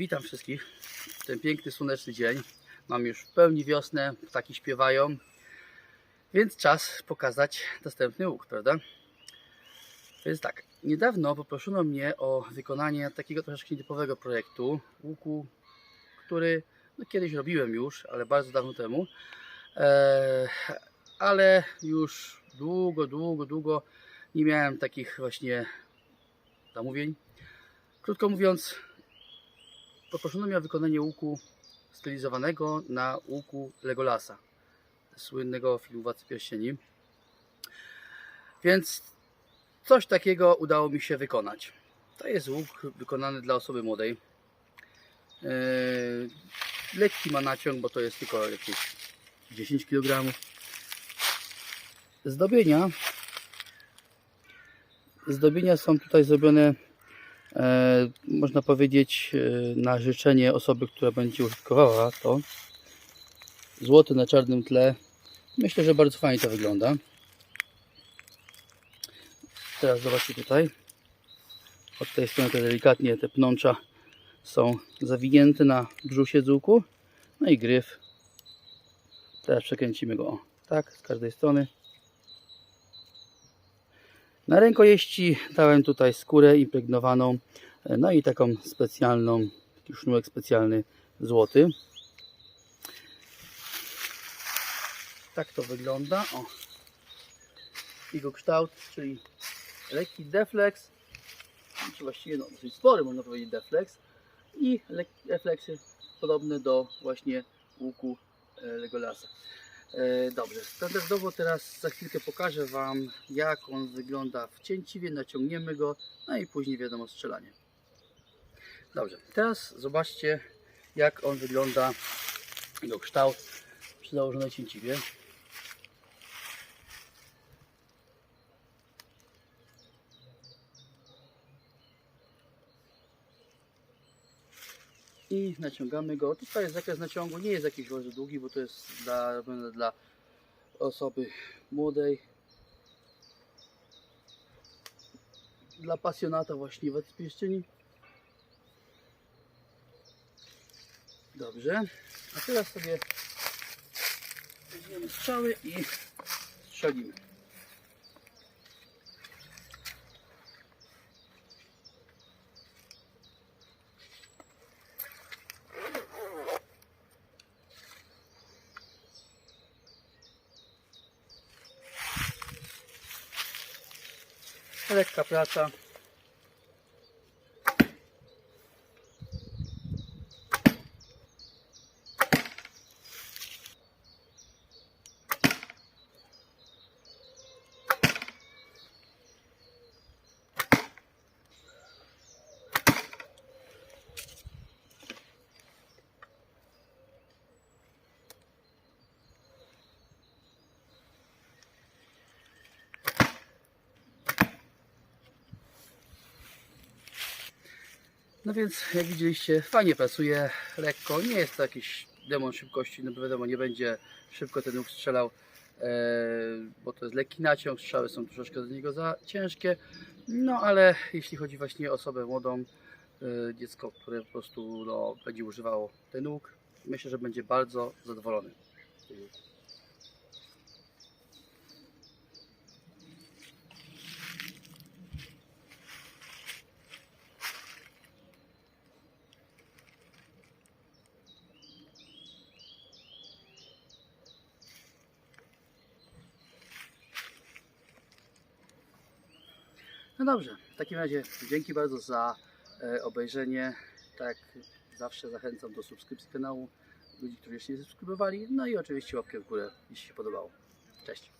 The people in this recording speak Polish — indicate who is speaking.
Speaker 1: Witam wszystkich. Ten piękny, słoneczny dzień. Mam już w pełni wiosnę, ptaki śpiewają, więc czas pokazać następny łuk, prawda? Więc tak, niedawno poproszono mnie o wykonanie takiego troszeczkę nietypowego projektu, łuku, który no, kiedyś robiłem już, ale bardzo dawno temu, Eee, ale już długo, długo, długo nie miałem takich właśnie zamówień. Krótko mówiąc, poproszono mnie o wykonanie łuku stylizowanego na łuku Legolasa, słynnego filmu Władcy Pierścieni. Więc coś takiego udało mi się wykonać. To jest łuk wykonany dla osoby młodej. Eee, lekki ma naciąg, bo to jest tylko jakieś 10 kg. Zdobienia zdobienia są tutaj zrobione można powiedzieć e, na życzenie osoby, która będzie użytkowała to. Złoty na czarnym tle. Myślę, że bardzo fajnie to wygląda. Teraz zobaczcie tutaj. Od tej strony te delikatnie te pnącza są zawinięte na brzusie dzuku. No i gryf. Teraz przekręcimy go tak z każdej strony. Na rękojeści dałem tutaj skórę impregnowaną, no i taką specjalną, taki sznurek specjalny złoty. Tak to wygląda. O. Jego kształt, czyli lekki deflex, czy właściwie no, dosyć spory można powiedzieć deflex i refleksy podobne do właśnie łuku e, Legolasa. E, Dobrze, standardowo teraz za chwilkę pokażę Wam jak on wygląda w cięciwie, naciągniemy go, no i później wiadomo strzelanie. Dobrze, teraz zobaczcie jak on wygląda, jego kształt przy założonej cięciwie. I naciągamy go. Tutaj jest zakres naciągu, nie jest jakiś bardzo długi, bo to jest dla, dla osoby młodej. Dla pasjonata właśnie władcy pierścieni. Dobrze. A teraz sobie weźmiemy strzały i strzelimy. अरे कपड़ा सा No więc jak widzieliście fajnie pracuje, lekko, nie jest to jakiś demon szybkości, no bo wiadomo nie będzie szybko ten łuk strzelał, e, bo to jest lekki naciąg, strzały są troszeczkę do niego za ciężkie, no ale jeśli chodzi właśnie o osobę młodą, e, dziecko, które po prostu no, będzie używało ten łuk, myślę, że będzie bardzo zadowolony. No dobrze, w takim razie dzięki bardzo za e, obejrzenie. Tak zawsze zachęcam do subskrypcji kanału ludzi, którzy jeszcze nie subskrybowali. No i oczywiście łapkę w górę, jeśli się podobało. Cześć.